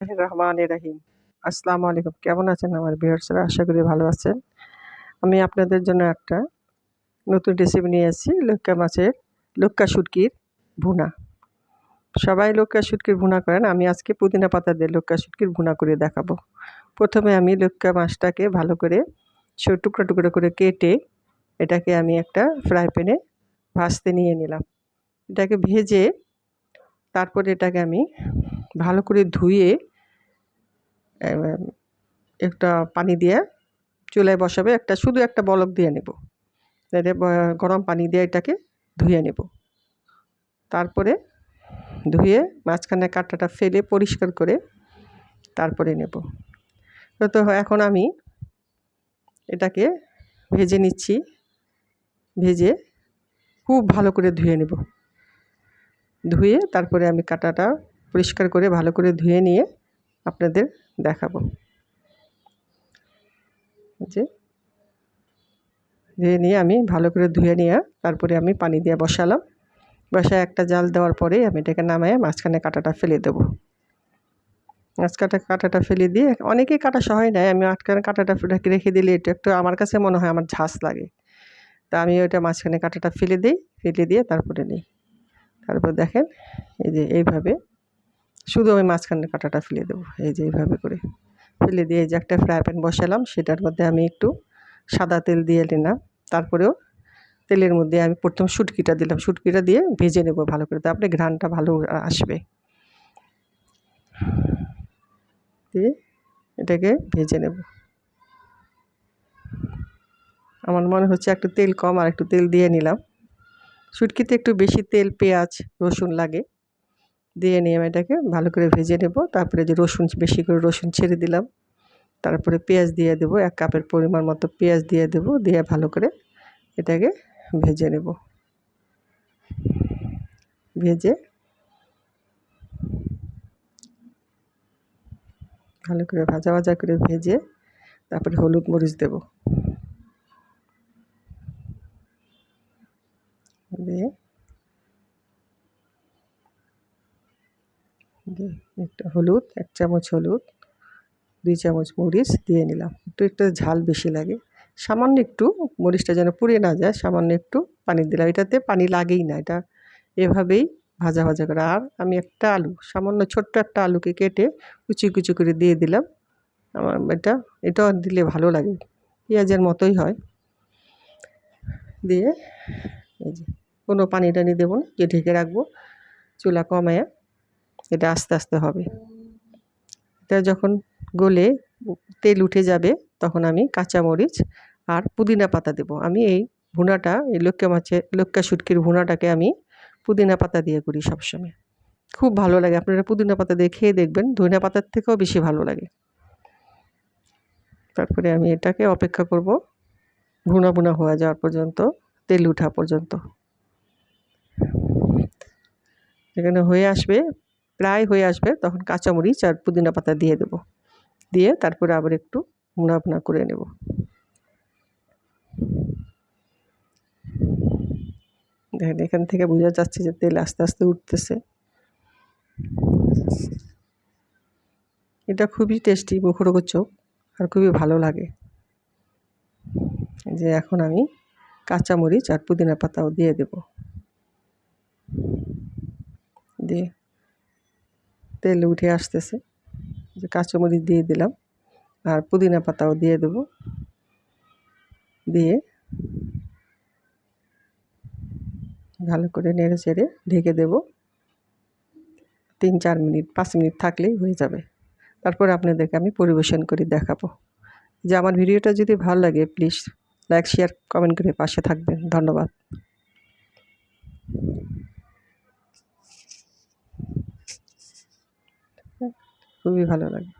রহমান রাহিম। আসসালামু আলাইকুম। কেমন আছেন আমার ভিউয়ার্সরা? আশা করি ভালো আছেন। আমি আপনাদের জন্য একটা নতুন রেসিপি নিয়ে এসেছি, লক্কা মাছের লক্কা শুটকির ভুনা। সবাই লক্কা শুটকির ভুনা করেন, আমি আজকে পুদিনা পাতা দিয়ে লক্কা শুটকির ভুনা করে দেখাবো। প্রথমে আমি লক্কা মাছটাকে ভালো করে ছোট টুকরো টুকরো করে কেটে এটাকে আমি একটা ফ্রাই প্যানে ভাজতে নিয়ে নিলাম। এটাকে ভেজে তারপরে এটাকে আমি ভালো করে ধুয়ে একটা পানি দিয়ে চুলায় বসাবে। একটা, শুধু একটা বলক দিয়ে নেব। গরম পানি দিয়ে এটাকে ধুয়ে নেব। তারপরে ধুয়ে মাঝখানে কাঁটাটা ফেলে পরিষ্কার করে তারপরে নেব। তো এখন আমি এটাকে ভেজে নিচ্ছি। ভেজে খুব ভালো করে ধুয়ে নেব। ধুয়ে তারপরে আমি কাঁটাটা পরিষ্কার করে, ভালো করে ধুয়ে নিয়ে আপনাদের দেখাবো। যে, ধুয়ে নিয়ে আমি ভালো করে ধুয়ে নিয়ে তারপরে আমি পানি দিয়ে বসালাম। বসায় একটা জাল দেওয়ার পরে আমি এটাকে নামায় মাঝখানে কাঁটাটা ফেলে দেবো। মাঝখানে কাঁটাটা ফেলে দিয়ে, অনেকেই কাটা সহায় নেয়, আমি মাঝখানে কাঁটাটা রেখে দিলে এটা একটু আমার কাছে মনে হয় আমার ঝাঁস লাগে। তা আমি ওইটা মাঝখানে কাঁটাটা ফেলে দিই, ফেলে দিয়ে তারপরে নিই। তারপর দেখেন, এই যে এইভাবে শুধু আমি মাঝখানে কাঁটাটা ফেলে দেবো, এই যে এইভাবে করে ফেলে দিয়ে যে একটা ফ্রাই প্যান বসালাম, সেটার মধ্যে আমি একটু সাদা তেল দিয়ে নিলাম, তারপরেও তেলের মধ্যে আমি প্রথম শুটকিটা দিলাম, শুটকিটা দিয়ে ভেজে নেব ভালো করে তারপরে ঘ্রানটা ভালো আসবে। দিয়ে এটাকে ভেজে নেব। আমার মনে হচ্ছে একটু তেল কম, আর একটু তেল দিয়ে নিলাম। শুটকিতে একটু বেশি তেল, পেঁয়াজ, রসুন লাগে। দিয়ে নিয়ে আমি এটাকে ভালো করে ভেজে নেব। তারপরে যে রসুন, বেশি করে রসুন ছেড়ে দিলাম। তারপরে পেঁয়াজ দিয়ে দেবো, এক কাপের পরিমাণ মতো পেঁয়াজ দিয়ে দেবো, দিয়ে ভালো করে এটাকে ভেজে নেব। ভেজে ভালো করে ভাজা ভাজা করে ভেজে তারপরে হলুদ মরিচ দেব। দিয়ে একটা হলুদ, এক চামচ হলুদ, দুই চামচ মরিচ দিয়ে নিলাম। একটু একটু ঝাল বেশি লাগে। সামান্য একটু মরিচটা যেন পুড়ে না যায়, সামান্য একটু পানি দিলাম। এটাতে পানি লাগেই না, এটা এভাবেই ভাজা ভাজা করে। আর আমি একটা আলু, সামান্য ছোট্ট একটা আলুকে কেটে কুচি কুচি করে দিয়ে দিলাম। আমার এটা, এটাও দিলে ভালো লাগে, পেঁয়াজের মতোই হয়। দিয়ে এই যে, কোনো পানি টানি দেবো না যে ঢেকে রাখব, চুলা কমায়। এটা আস্তে আস্তে হবে। এটা যখন গলে তেল উঠে যাবে, তখন আমি কাঁচামরিচ আর পুদিনা পাতা দেব। আমি এই ভুনাটা, এই লক্কা মাছের লক্কা শুটকির ভুনাটাকে আমি পুদিনা পাতা দিয়ে করি সবসময়। খুব ভালো লাগে, আপনারা পুদিনা পাতা দিয়ে খেয়ে দেখবেন, ধনিয়া পাতার থেকেও বেশি ভালো লাগে। তারপরে আমি এটাকে অপেক্ষা করব, ভুনা ভুনা হয়ে যাওয়ার পর্যন্ত, তেল উঠা পর্যন্ত। এখানে হয়ে আসবে প্রায় হয়ে আসবে, তখন কাঁচামরিচ আর পুদিনা পাতা দিয়ে দেব। দিয়ে তারপরে আবার একটু ভুনা করে নেব। দেখেন, এখান থেকে বোঝা যাচ্ছে যে তেল আস্তে আস্তে উঠতেছে। এটা খুবই টেস্টি মুখরোচক আর খুবই ভালো লাগে। যে এখন আমি কাঁচামরিচ আর পুদিনা পাতাও দিয়ে দেব। দিয়ে তেল উঠে আসতেছে। যে কাঁচামরিচ দিয়ে দিলাম। আর পুদিনা পাতাও দিয়ে দেব। দিয়ে ভালো করে নেড়ে চেড়ে ঢেকে দেব। তিন চার মিনিট, পাঁচ মিনিট থাকলেই হয়ে যাবে। তারপর আপনাদেরকে আমি পরিবেশন করে দেখাবো। যে আমার ভিডিওটা যদি ভালো লাগে প্লিজ লাইক শেয়ার কমেন্ট করে পাশে থাকবেন। ধন্যবাদ। খুবই ভালো লাগে।